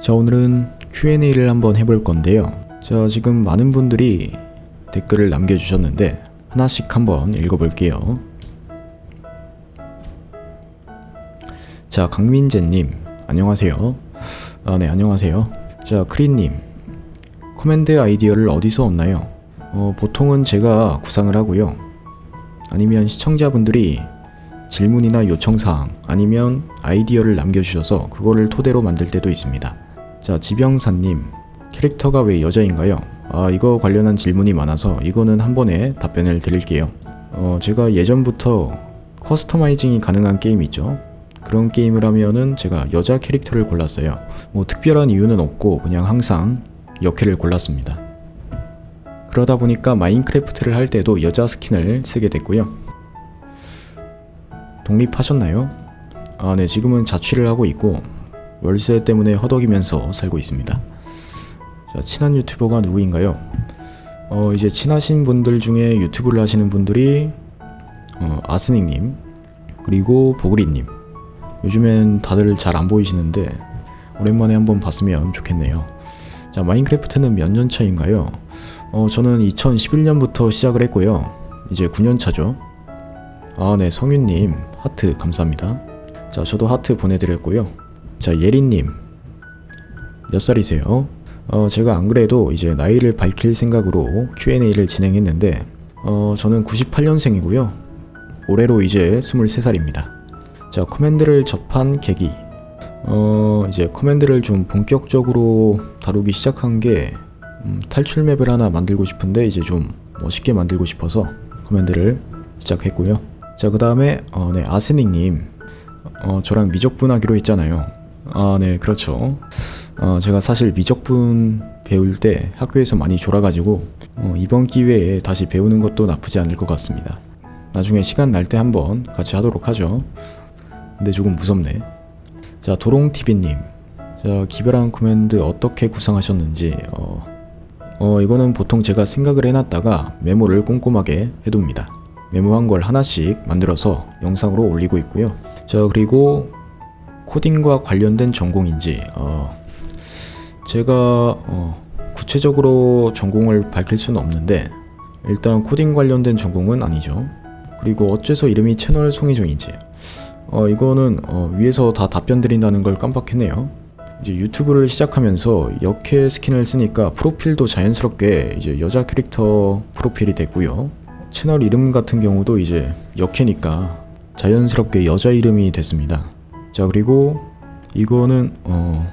자, 오늘은 Q&A를 한번 해볼 건데요. 자, 지금 많은 분들이 댓글을 남겨주셨는데, 하나씩 한번 읽어볼게요. 자, 강민재님, 안녕하세요. 아, 네, 안녕하세요. 자, 크린님, 커맨드 아이디어를 어디서 얻나요? 어, 보통은 제가 구상을 하고요. 아니면 시청자분들이 질문이나 요청사항 아니면 아이디어를 남겨주셔서 그거를 토대로 만들 때도 있습니다. 자, 지병사님, 캐릭터가 왜 여자인가요? 아, 이거 관련한 질문이 많아서 이거는 한 번에 답변을 드릴게요. 어, 제가 예전부터 커스터마이징이 가능한 게임 있죠? 그런 게임을 하면은 제가 여자 캐릭터를 골랐어요. 뭐 특별한 이유는 없고 그냥 항상 역캐를 골랐습니다. 그러다 보니까 마인크래프트를 할 때도 여자 스킨을 쓰게 됐고요. 독립하셨나요? 아, 네, 지금은 자취를 하고 있고 월세 때문에 허덕이면서 살고 있습니다. 자, 친한 유튜버가 누구인가요? 어, 이제 친하신 분들 중에 유튜브를 하시는 분들이 어, 아스닉님 그리고 보그리님 요즘엔 다들 잘 안 보이시는데 오랜만에 한번 봤으면 좋겠네요. 자, 마인크래프트는 몇 년 차인가요? 어, 저는 2011년부터 시작을 했고요. 이제 9년 차죠. 아, 네, 성윤님 하트 감사합니다. 자, 저도 하트 보내드렸고요. 자, 예린님 몇 살이세요? 어, 제가 안 그래도 이제 나이를 밝힐 생각으로 Q&A를 진행했는데, 어, 저는 98년생이고요. 올해로 이제 23살입니다. 자, 커맨드를 접한 계기. 어, 이제 커맨드를 좀 본격적으로 다루기 시작한 게 음, 탈출 맵을 하나 만들고 싶은데 이제 좀 멋있게 만들고 싶어서 커맨드를 시작했고요. 자, 그 다음에 어, 네, 아스닉님, 어, 저랑 미적분 하기로 했잖아요. 아, 네, 그렇죠. 어, 제가 사실 미적분 배울 때 학교에서 많이 졸아가지고 어, 이번 기회에 다시 배우는 것도 나쁘지 않을 것 같습니다. 나중에 시간 날 때 한번 같이 하도록 하죠. 근데 조금 무섭네. 자, 도롱TV님. 자, 기별한 코맨드 어떻게 구상하셨는지, 어, 어, 이거는 보통 제가 생각을 해놨다가 메모를 꼼꼼하게 해둡니다. 메모한 걸 하나씩 만들어서 영상으로 올리고 있고요. 자, 그리고 코딩과 관련된 전공인지, 어, 제가 어, 구체적으로 전공을 밝힐 수는 없는데 일단 코딩 관련된 전공은 아니죠. 그리고 어째서 이름이 채널 송희정인지 어, 이거는 어, 위에서 다 답변 드린다는 걸 깜빡했네요. 이제 유튜브를 시작하면서 역캐 스킨을 쓰니까 프로필도 자연스럽게 이제 여자 캐릭터 프로필이 됐고요. 채널 이름 같은 경우도 이제 역캐니까 자연스럽게 여자 이름이 됐습니다. 자 그리고 이거는 어,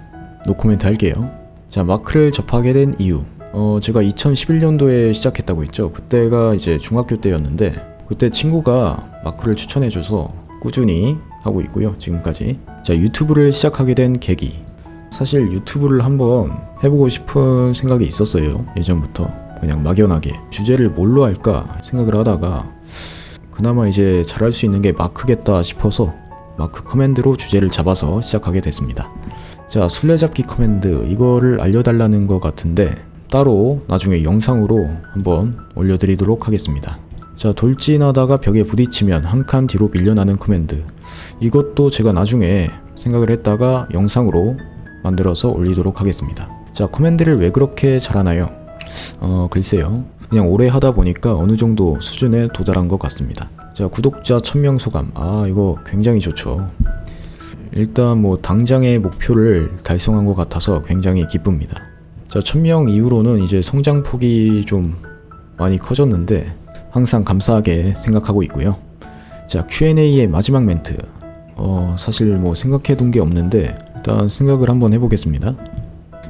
노코멘트 할게요. 자, 마크를 접하게 된 이유. 어, 제가 2011년도에 시작했다고 했죠. 그때가 이제 중학교 때였는데, 그때 친구가 마크를 추천해줘서 꾸준히 하고 있고요. 지금까지. 자, 유튜브를 시작하게 된 계기. 사실 유튜브를 한번 해보고 싶은 생각이 있었어요. 예전부터. 그냥 막연하게. 주제를 뭘로 할까 생각을 하다가, 그나마 이제 잘할 수 있는 게 마크겠다 싶어서, 마크 커맨드로 주제를 잡아서 시작하게 됐습니다. 자, 술래잡기 커맨드 이거를 알려달라는 것 같은데 따로 나중에 영상으로 한번 올려드리도록 하겠습니다. 자, 돌진하다가 벽에 부딪히면 한 칸 뒤로 밀려나는 커맨드 이것도 제가 나중에 생각을 했다가 영상으로 만들어서 올리도록 하겠습니다. 자, 커맨드를 왜 그렇게 잘하나요? 어, 글쎄요. 그냥 오래 하다 보니까 어느 정도 수준에 도달한 것 같습니다. 자, 구독자 1000명 소감. 아, 이거 굉장히 좋죠. 일단 뭐 당장의 목표를 달성한 것 같아서 굉장히 기쁩니다. 자, 1000명 이후로는 이제 성장폭이 좀 많이 커졌는데 항상 감사하게 생각하고 있고요. 자, Q&A의 마지막 멘트. 어, 사실 뭐 생각해 둔 게 없는데 일단 생각을 한번 해보겠습니다.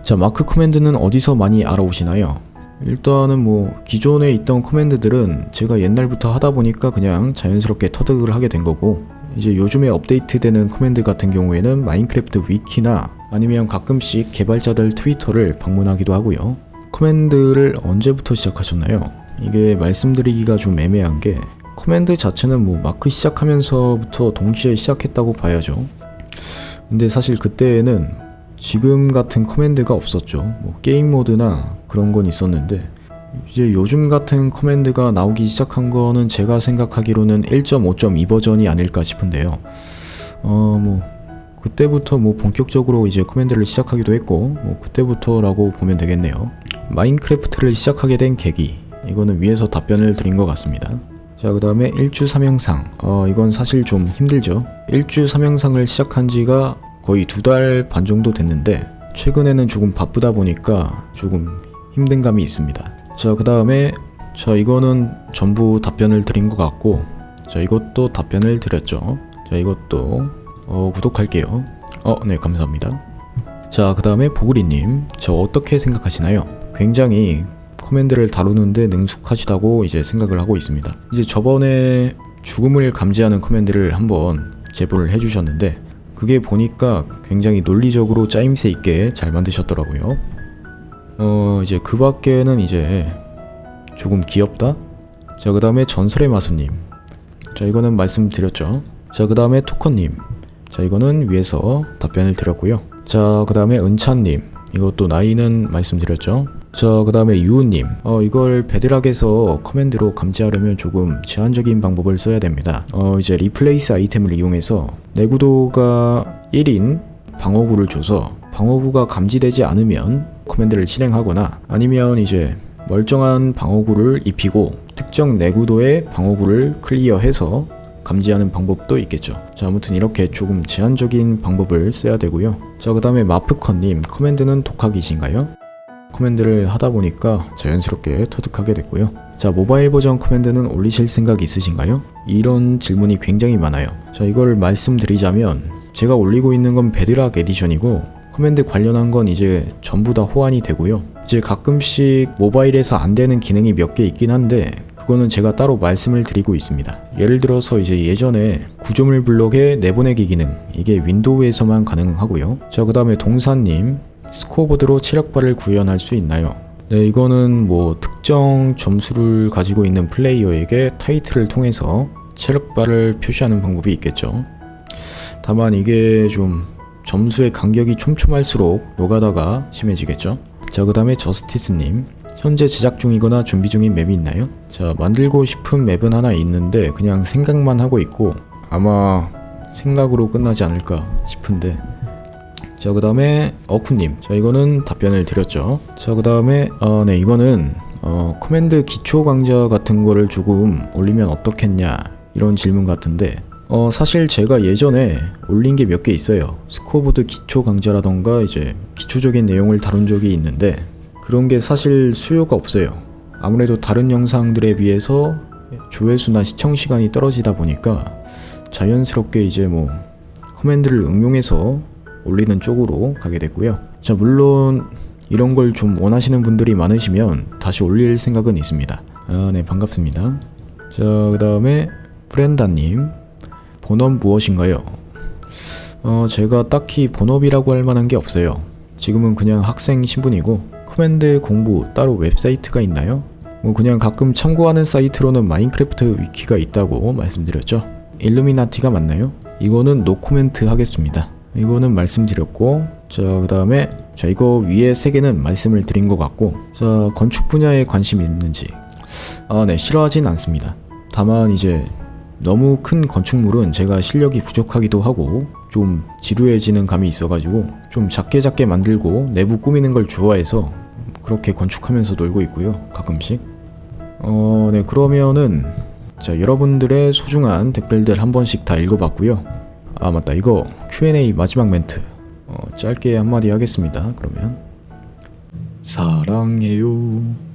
자, 마크 커맨드는 어디서 많이 알아오시나요? 일단은 뭐 기존에 있던 커맨드들은 제가 옛날부터 하다 보니까 그냥 자연스럽게 터득을 하게 된 거고 이제 요즘에 업데이트되는 커맨드 같은 경우에는 마인크래프트 위키나 아니면 가끔씩 개발자들 트위터를 방문하기도 하고요. 커맨드를 언제부터 시작하셨나요? 이게 말씀드리기가 좀 애매한 게 커맨드 자체는 뭐 마크 시작하면서부터 동시에 시작했다고 봐야죠. 근데 사실 그때에는 지금 같은 커맨드가 없었죠. 뭐 게임 모드나 그런 건 있었는데 이제 요즘 같은 커맨드가 나오기 시작한 거는 제가 생각하기로는 1.5.2 버전이 아닐까 싶은데요. 어, 뭐 그때부터 뭐 본격적으로 이제 커맨드를 시작하기도 했고 뭐 그때부터라고 보면 되겠네요. 마인크래프트를 시작하게 된 계기 이거는 위에서 답변을 드린 것 같습니다. 자, 그 다음에 일주 삼형상. 어, 이건 사실 좀 힘들죠. 일주 삼형상을 시작한 지가 거의 두 달 반 정도 됐는데, 최근에는 조금 바쁘다 보니까 조금 힘든 감이 있습니다. 자, 그 다음에, 자, 이거는 전부 답변을 드린 것 같고, 자, 이것도 답변을 드렸죠. 자, 이것도, 어, 구독할게요. 어, 네, 감사합니다. 자, 그 다음에 보그리님. 저 어떻게 생각하시나요? 굉장히 커맨드를 다루는데 능숙하시다고 이제 생각을 하고 있습니다. 이제 저번에 죽음을 감지하는 커맨드를 한번 제보를 해주셨는데 그게 보니까 굉장히 논리적으로 짜임새 있게 잘 만드셨더라고요. 어 이제 그 밖에는 이제 조금 귀엽다. 자 그 다음에 전설의 마수님. 자 이거는 말씀드렸죠. 자 그 다음에 토커님. 자 이거는 위에서 답변을 드렸고요. 자 그 다음에 은찬님. 이것도 나이는 말씀드렸죠. 자, 그 다음에 유우님. 어, 이걸 베드락에서 커맨드로 감지하려면 조금 제한적인 방법을 써야 됩니다. 어, 이제 리플레이스 아이템을 이용해서 내구도가 1인 방어구를 줘서 방어구가 감지되지 않으면 커맨드를 실행하거나 아니면 이제 멀쩡한 방어구를 입히고 특정 내구도의 방어구를 클리어해서 감지하는 방법도 있겠죠. 자, 아무튼 이렇게 조금 제한적인 방법을 써야 되고요. 자, 그 다음에 마프커님, 커맨드는 독학이신가요? 커맨드를 하다 보니까 자연스럽게 터득하게 됐고요. 자, 모바일 버전 커맨드는 올리실 생각 있으신가요? 이런 질문이 굉장히 많아요. 자, 이걸 말씀드리자면 제가 올리고 있는 건 베드락 에디션이고 커맨드 관련한 건 이제 전부 다 호환이 되고요. 이제 가끔씩 모바일에서 안 되는 기능이 몇 개 있긴 한데 그거는 제가 따로 말씀을 드리고 있습니다. 예를 들어서 이제 예전에 구조물 블록의 내보내기 기능 이게 윈도우에서만 가능하고요. 자, 그다음에 동사님 스코어보드로 체력바를 구현할 수 있나요? 네, 이거는 뭐 특정 점수를 가지고 있는 플레이어에게 타이틀을 통해서 체력바를 표시하는 방법이 있겠죠. 다만 이게 좀 점수의 간격이 촘촘할수록 노가다가 심해지겠죠. 자, 그 다음에 저스티스님. 현재 제작 중이거나 준비 중인 맵이 있나요? 자, 만들고 싶은 맵은 하나 있는데 그냥 생각만 하고 있고 아마 생각으로 끝나지 않을까 싶은데 자, 그 다음에 어쿠님. 자, 이거는 답변을 드렸죠. 자, 그 다음에, 어, 네, 이거는, 어, 커맨드 기초 강좌 같은 거를 조금 올리면 어떻겠냐. 이런 질문 같은데, 어, 사실 제가 예전에 올린 게 몇 개 있어요. 스코어보드 기초 강좌라던가 이제 기초적인 내용을 다룬 적이 있는데, 그런 게 사실 수요가 없어요. 아무래도 다른 영상들에 비해서 조회수나 시청 시간이 떨어지다 보니까 자연스럽게 이제 뭐 커맨드를 응용해서 올리는 쪽으로 가게 됐고요. 자, 물론 이런 걸 좀 원하시는 분들이 많으시면 다시 올릴 생각은 있습니다. 아, 네, 반갑습니다. 자, 그 다음에 프렌다님. 본업 무엇인가요? 어, 제가 딱히 본업이라고 할 만한 게 없어요. 지금은 그냥 학생 신분이고, 커맨드 공부 따로 웹사이트가 있나요? 뭐 그냥 가끔 참고하는 사이트로는 마인크래프트 위키가 있다고 말씀드렸죠. 일루미나티가 맞나요? 이거는 노코멘트 하겠습니다. 이거는 말씀드렸고 자그 다음에 자 이거 위에 세 개는 말씀을 드린 것 같고 자 건축 분야에 관심 있는지 아네 싫어하진 않습니다. 다만 이제 너무 큰 건축물은 제가 실력이 부족하기도 하고 좀 지루해지는 감이 있어가지고 좀 작게 작게 만들고 내부 꾸미는 걸 좋아해서 그렇게 건축하면서 놀고 있고요 가끔씩. 어 네 그러면은 자 여러분들의 소중한 댓글들 한 번씩 다 읽어봤고요 아 맞다. 이거 Q&A 마지막 멘트. 어, 짧게 한마디 하겠습니다 그러면. 사랑해요